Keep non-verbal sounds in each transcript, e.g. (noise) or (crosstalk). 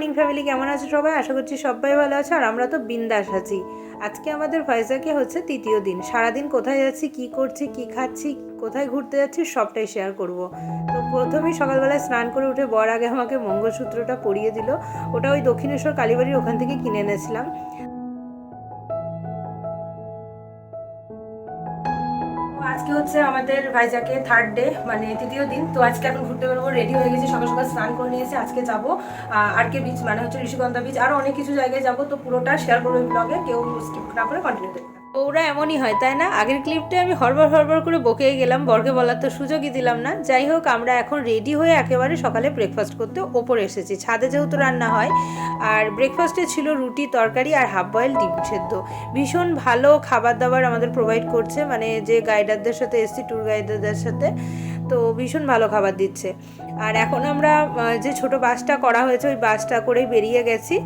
Morning family কেমন আছে সবাই? আশা করছি সবাই ভালো আছে আর আমরা তো বিন্দাস আছি। আজকে আমাদের ফয়জাকে হচ্ছে তৃতীয় দিন। সারাদিন কোথায় যাচ্ছি, কি করছি, কি খাচ্ছি, কোথায় ঘুরতে যাচ্ছি সবটাই শেয়ার করব। তো প্রথমেই সকালবেলায় স্নান করে উঠে বর আগে আমাকে মঙ্গলসূত্রটা পরিয়ে দিল। ওটা ওই দক্ষিণেশ্বর কালীবাড়ির ওখান থেকে কিনে এনেছিলাম। হচ্ছে আমাদের ভাইজাকে থার্ড ডে মানে তৃতীয় দিন। তো আজকে এখন ঘুরতে বেরোবো রেডি হয়ে গেছি, সকাল সকাল স্নান করে নিয়েছি আজকে যাব আর কে বিচ মানে হচ্ছে ঋষিকন্দা বিচ আরও অনেক কিছু জায়গায় যাব, তো পুরোটা শেয়ার করব ব্লগে কেউ স্কিপ না করে কন্টিনিউ দেখবে ওরা এমনই হয়, তাই না? আগের ক্লিপটা আমি হরবর হরবর করে বকে গেলাম, বরকে বলার তো সুযোগই দিলাম না। যাই হোক, আমরা এখন রেডি হয়ে একেবারে সকালে ব্রেকফাস্ট করতে ওপরে এসেছি। ছাদে যেহেতু রান্না হয়, আর ব্রেকফাস্টে ছিল রুটি, তরকারি আর হাফ বয়েল ডিম সেদ্ধ। ভীষণ ভালো খাবার দাবার আমাদের প্রোভাইড করছে মানে যে গাইডারদের সাথে এসছি ট্যুর গাইডারদের সাথে, তো ভীষণ ভালো খাবার দিচ্ছে। আর এখন আমরা যে ছোট বাসটা করা হয়েছে, ওই বাসটা করেই বেরিয়ে গেছি।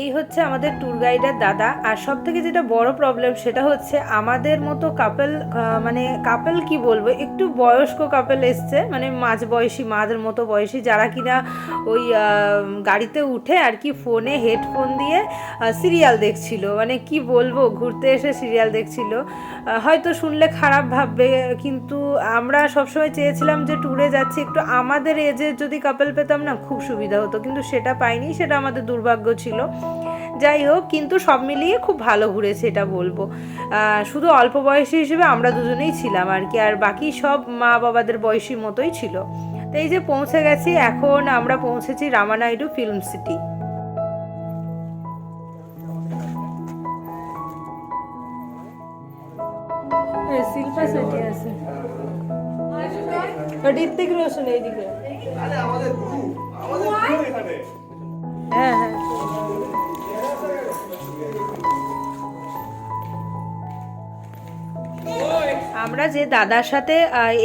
এই হচ্ছে আমাদের ট্যুর গাইডের দাদা। আর সব থেকে যেটা বড় প্রবলেম সেটা হচ্ছে আমাদের মতো কাপেল মানে কাপেল কি বলব? একটু বয়স্ক কাপেল এসছে মানে মাঝ বয়সী মাদের মতো বয়সী, যারা কিনা ওই গাড়িতে উঠে আর কি ফোনে হেডফোন দিয়ে সিরিয়াল দেখছিল। মানে কি বলব, ঘুরতে এসে সিরিয়াল দেখছিল। হয়তো শুনলে খারাপ ভাববে, কিন্তু আমরা সবসময় চেয়েছিলাম যে ট্যুরে যাচ্ছি। একটু আমাদের এজের যদি কাপেল পেতাম না, খুব সুবিধা হতো। কিন্তু সেটা পাইনি, সেটা আমাদের দুর্ভাগ্য ছিল। যাই হোক কিন্তু সব মিলিয়ে খুব ভালো ঘুরেছে এটা বলব। শুধু অল্প বয়সী হিসেবে আমরা দুজনেই ছিলাম আর কি আর বাকি সব মা বাবাদের বয়সী মতোই ছিল। তো এই যে পৌঁছে গেছি এখন আমরা পৌঁছেছি রামানাইডু ফিল্ম সিটি। শিল্পা সেটি আছে। ঋত্বিক রোশন এইদিকে। হ্যাঁ হ্যাঁ। Yeah. আমরা যে দাদার সাথে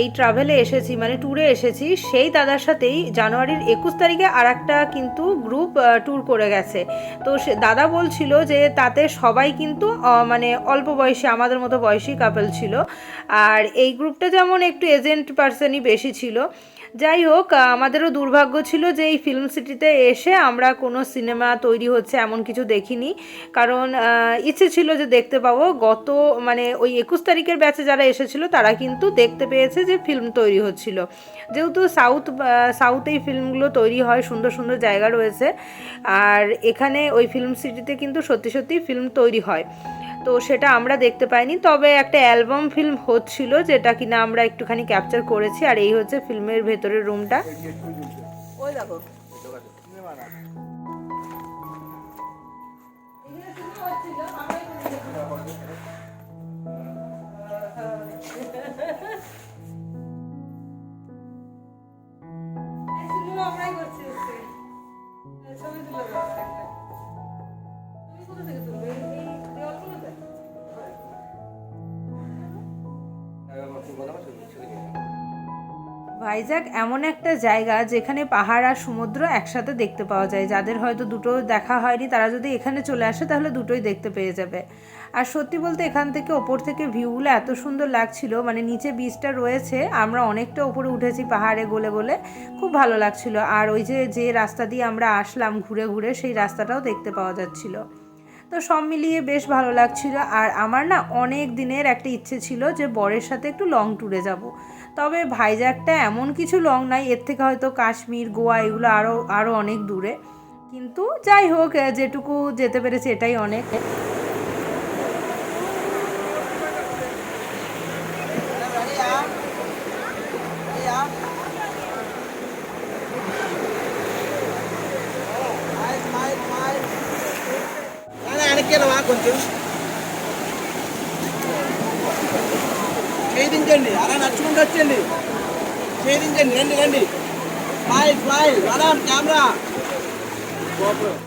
এই ট্রাভেলে এসেছি মানে ট্যুরে এসেছি, সেই দাদার সাথেই জানুয়ারির একুশ তারিখে আর একটা কিন্তু গ্রুপ ট্যুর করে গেছে। তো সে, দাদা বলছিল যে তাতে সবাই কিন্তু মানে অল্প বয়সী, আমাদের মতো বয়সী কাপেল ছিল। আর এই গ্রুপটা যেমন একটু এজেন্ট পার্সনই বেশি ছিল। যাই হোক আমাদেরও দুর্ভাগ্য ছিল যে এই ফিল্ম সিটিতে এসে আমরা কোনো সিনেমা তৈরি হচ্ছে এমন কিছু দেখিনি। কারণ ইচ্ছে ছিল যে দেখতে পাবো। গত মানে ওই একুশ তারিখের ব্যাচে যারা এসেছিল তারা কিন্তু দেখতে পেয়েছে যে ফিল্ম তৈরি হচ্ছিল। যেহেতু সাউথ সাউথ এই ফিল্মগুলো তৈরি হয়, সুন্দর সুন্দর জায়গা রয়েছে, আর এখানে ওই ফিল্ম সিটিতে কিন্তু সত্যি সত্যি ফিল্ম তৈরি হয়। তো সেটা আমরা দেখতে পাইনি, তবে একটা অ্যালবাম ফিল্ম হচ্ছিল, যেটা কিনা আমরা একটুখানি ক্যাপচার করেছি, আর এই হচ্ছে ফিল্মের ভেতরের রুমটা ওই দেখো। ভাইজাগ এমন একটা জায়গা যেখানে পাহাড় আর সমুদ্র একসাথে দেখতে পাওয়া যায়। যাদের হয়তো দুটো দেখা হয়নি, তারা যদি এখানে চলে আসে, তাহলে দুটোই দেখতে পেয়ে যাবে। আর সত্যি বলতে এখান থেকে ওপর থেকে ভিউগুলো এত সুন্দর লাগছিল মানে নিচে বীজটা রয়েছে, আমরা অনেকটা ওপরে উঠেছি পাহাড়ে গলে গলে, খুব ভালো লাগছিল। আর ওই যে যে রাস্তা দিয়ে আমরা আসলাম ঘুরে ঘুরে, সেই রাস্তাটাও দেখতে পাওয়া যাচ্ছিল। তো সব মিলিয়ে বেশ ভালো লাগছিল। আর আমার না অনেক দিনের একটা ইচ্ছে ছিল যে বরের সাথে একটু লং ট্যুরে যাব। তবে ভাইজ্যাকটা এমন কিছু লং নাই, এর থেকে হয়তো কাশ্মীর, গোয়া এগুলো আরও আরও অনেক দূরে। কিন্তু যাই হোক যেটুকু যেতে পেরেছে এটাই অনেক। కొంచెం ఛేదించండి. అలా నచ్చుకుంటూ వచ్చండి ఛేదించండి. రండి రండి. బాయ్ బాయ్ రడార్ కెమెరా గోపురం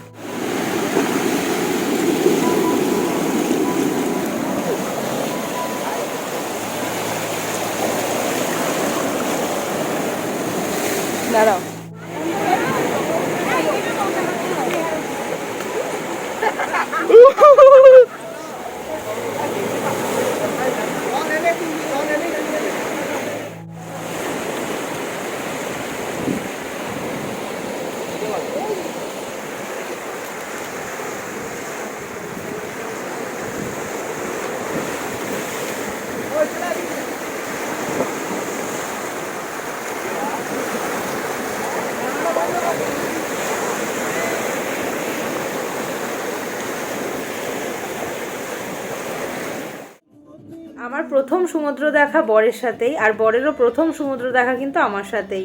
আমার প্রথম সমুদ্র দেখা বরের সাথেই আর বরেরও প্রথম সমুদ্র দেখা কিন্তু আমার সাথেই।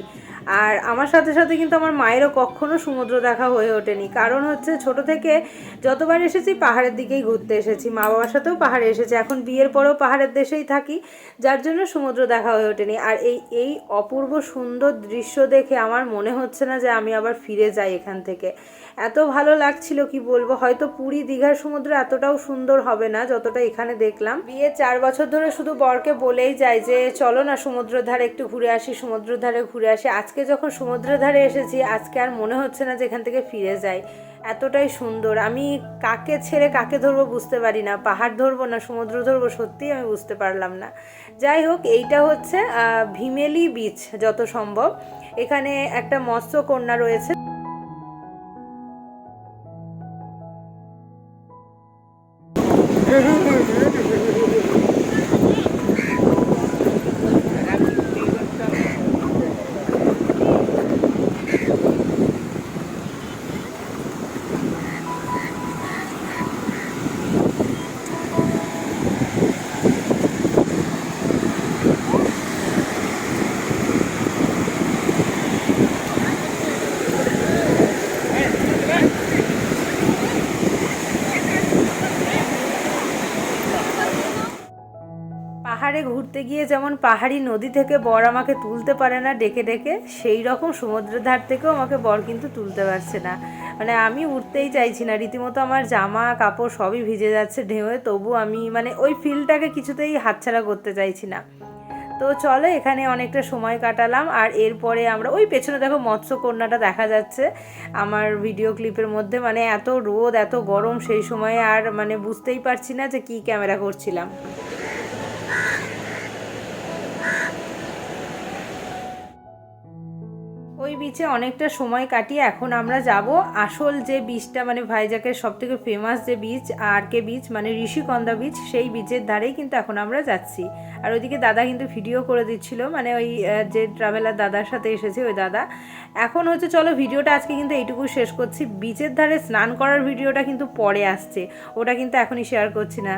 আর আমার সাথে সাথে কিন্তু আমার মায়েরও কখনো সমুদ্র দেখা হয়ে ওঠেনি। কারণ হচ্ছে ছোট থেকে যতবার এসেছি পাহাড়ের দিকেই ঘুরতে এসেছি। মা বাবার সাথেও পাহাড়ে এসেছি। এখন বিয়ের পরেও পাহাড়ের দেশেই থাকি, যার জন্য সমুদ্র দেখা হয়ে ওঠেনি। আর এই এই অপূর্ব সুন্দর দৃশ্য দেখে আমার মনে হচ্ছে না যে আমি আবার ফিরে যাই এখান থেকে। এত ভালো লাগছিল, কি বলব? হয়তো পুরী দীঘার সমুদ্র এতটাও সুন্দর হবে না যতটা এখানে দেখলাম। বিয়ে চার বছর ধরে শুধু বরকে বলেই যায় যে, চলো না সমুদ্রের ধারে একটু ঘুরে আসি সমুদ্রের ধারে ঘুরে আসি। আজকে যখন সমুদ্রের ধারে এসেছি, আজকে আর মনে হচ্ছে না যে এখান থেকে ফিরে যাই। এতটাই সুন্দর। আমি কাকে ছেড়ে কাকে ধরবো বুঝতে পারি না। পাহাড় ধরবো না, সমুদ্র ধরবো, সত্যিই আমি বুঝতে পারলাম না। যাই হোক, এইটা হচ্ছে ভিমেলি বিচ যত সম্ভব। এখানে একটা মৎস্যকন্যা রয়েছে। (laughs) পাহাড়ে ঘুরতে গিয়ে যেমন পাহাড়ি নদী থেকে বর আমাকে তুলতে পারে না ডেকে ডেকে, সেই রকম সমুদ্রের ধার থেকেও আমাকে বর কিন্তু তুলতে পারছে না। মানে আমি উঠতেই চাইছি না, রীতিমতো আমার জামা, কাপড় সবই ভিজে যাচ্ছে ঢেউয়ে, তবু আমি মানে ওই ফিলটাকে কিছুতেই হাতছাড়া করতে চাইছি না। তো চলো এখানে অনেকটা সময় কাটালাম, আর এরপরে আমরা, ওই পেছনে দেখো মৎস্যকন্যাটা দেখা যাচ্ছে আমার ভিডিও ক্লিপের মধ্যে মানে এত রোদ, এত গরম সেই সময়ে, আর মানে বুঝতেই পারছি না যে কি ক্যামেরা করছিলাম। বিচে অনেকটা সময় কাটিয়ে এখন আমরা যাব আসল যে বিচটা মানে ভাইজাকের সব থেকে ফেমাস যে বিচ আর কে বিচ মানে ঋষিকন্দা বিচ সেই বিচের ধারেই কিন্তু এখন আমরা যাচ্ছি। আর ওইদিকে দাদা কিন্তু ভিডিও করে দিচ্ছিল মানে ওই যে ট্রাভেলার দাদার সাথে এসেছে ওই দাদা। এখন হচ্ছে চলো ভিডিওটা আজকে কিন্তু এইটুকু শেষ করছি। বিচের ধারে স্নান করার ভিডিওটা কিন্তু পরে আসছে, ওটা কিন্তু এখনই শেয়ার করছি না।